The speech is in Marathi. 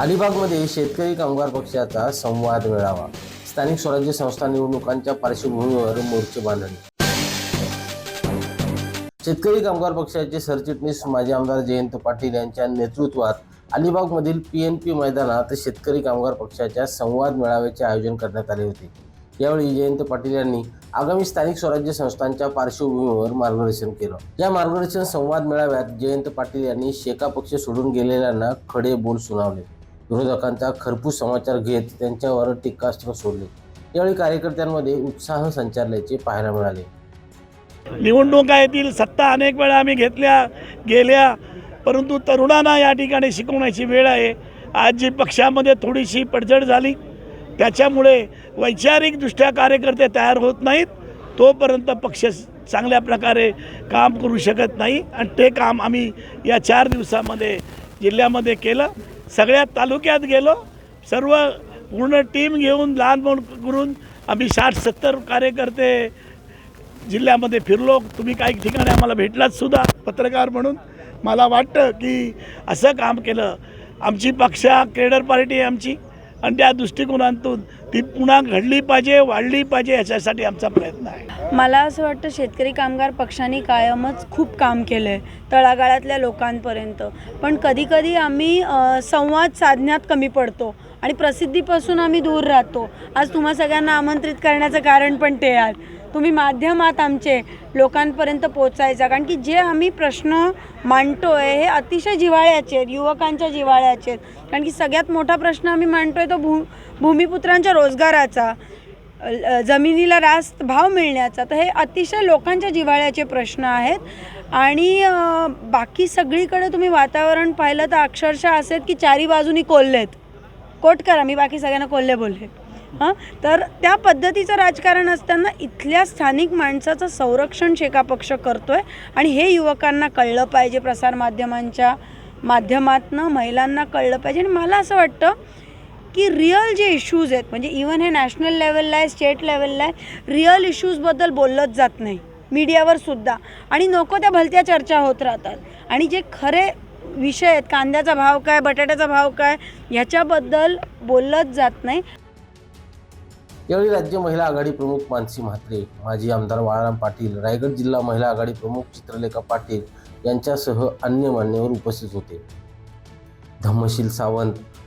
अलिबागमध्ये शेतकरी कामगार पक्षाचा संवाद मेळावा. स्थानिक स्वराज्य संस्था निवडणुकांच्या पार्श्वभूमीवर मोर्चे बांधणी. शेतकरी कामगार पक्षाचे सरचिटणीस माजी आमदार जयंत पाटील यांच्या नेतृत्वात अलिबागमधील पी एन पी मैदानात शेतकरी कामगार पक्षाच्या संवाद मेळाव्याचे आयोजन करण्यात आले होते. यावेळी जयंत पाटील यांनी आगामी स्थानिक स्वराज्य संस्थांच्या पार्श्वभूमीवर मार्गदर्शन केलं. या मार्गदर्शन संवाद मेळाव्यात जयंत पाटील यांनी शेका पक्ष सोडून गेलेल्यांना खडे बोल सुनावले. विरोधकांचा खरपूस समाचार घेत त्यांच्यावर टीकास्त्र सोडले. यावेळी कार्यकर्त्यांमध्ये उत्साह संचारल्याचे पाहायला मिळाले. निवडणुका येतील सत्ता अनेक वेळा आम्ही घेतल्या गेल्या परंतु तरुणांना या ठिकाणी शिकवण्याची वेळ आहे. आज जी पक्षामध्ये थोडीशी पडझड झाली त्याच्यामुळे वैचारिकदृष्ट्या कार्यकर्ते तयार होत नाहीत. तोपर्यंत पक्ष चांगल्या प्रकारे काम करू शकत नाही. आणि ते काम आम्ही या चार दिवसामध्ये जिल्ह्यामध्ये केलं. सगळ्या तालुक्यात गेलो. सर्व पूर्ण टीम घेऊन लहान मोठ करून आम्ही साठ सत्तर कार्यकर्ते जिल्ह्यामध्ये फिरलो. तुम्ही काही ठिकाणी आम्हाला भेटलात सुद्धा पत्रकार म्हणून. मला वाटतं की असं काम केलं. आमची पक्षा केडर पार्टी आहे आमची. आणि त्या दृष्टिकोनातून ती पुन्हा घडली पाहिजे वाढली पाहिजे याच्यासाठी आमचा प्रयत्न आहे. मला असं वाटतं शेतकरी कामगार पक्षाने कायमच खूप काम केलं आहे तळागाळातल्या लोकांपर्यंत. पण कधीकधी आम्ही संवाद साधण्यात कमी पडतो आणि प्रसिद्धीपासून आम्ही दूर राहतो. आज तुम्हा सगळ्यांना आमंत्रित करण्याचं कारण पण ते आहे. तुम्ही माध्यमात आमचे लोकांपर्यंत पोचायचा कारण की जे आम्ही प्रश्न मांडतो आहे हे अतिशय जिव्हाळ्याचे आहेत युवकांच्या जिव्हाळ्याचे आहेत. कारण की सगळ्यात मोठा प्रश्न आम्ही मांडतो आहे तो भू भूमिपुत्रांच्या रोजगाराचा. जमिनीला रास्त भाव मिळण्याचा तर हे अतिशय लोकांच्या जिव्हाळ्याचे प्रश्न आहेत. आणि बाकी सगळीकडे तुम्ही वातावरण पाहिलं तर अक्षरशः असे आहेत की चारी बाजूनी कोल्हेत. कोट करा मी बाकी सगळ्यांना कोल्हे बोलले. हां? तर त्या पद्धतीचं राजकारण असताना इथल्या स्थानिक माणसाचं संरक्षण शेका पक्ष करतो आहे आणि हे युवकांना कळलं पाहिजे प्रसारमाध्यमांच्या माध्यमातनं महिलांना कळलं पाहिजे. आणि मला असं वाटतं की रिअल जे इश्यूज आहेत म्हणजे इवन हे नॅशनल लेवलला आहे स्टेट लेवलला आहे रिअल इश्यूजबद्दल बोललंच जात नाही. मीडियावर सुद्धा. आणि नको त्या भलत्या चर्चा होत राहतात. आणि जे खरे विषय आहेत कांद्याचा भाव काय बटाट्याचा भाव काय ह्याच्याबद्दल बोललंच जात नाही. यावेळी राज्य महिला आघाडी प्रमुख मानसी म्हात्रे माजी आमदार बाळाराम पाटील रायगड जिल्हा महिला आघाडी प्रमुख चित्रलेखा पाटील यांच्यासह अन्य मान्यवर उपस्थित होते. धम्मशील सावंत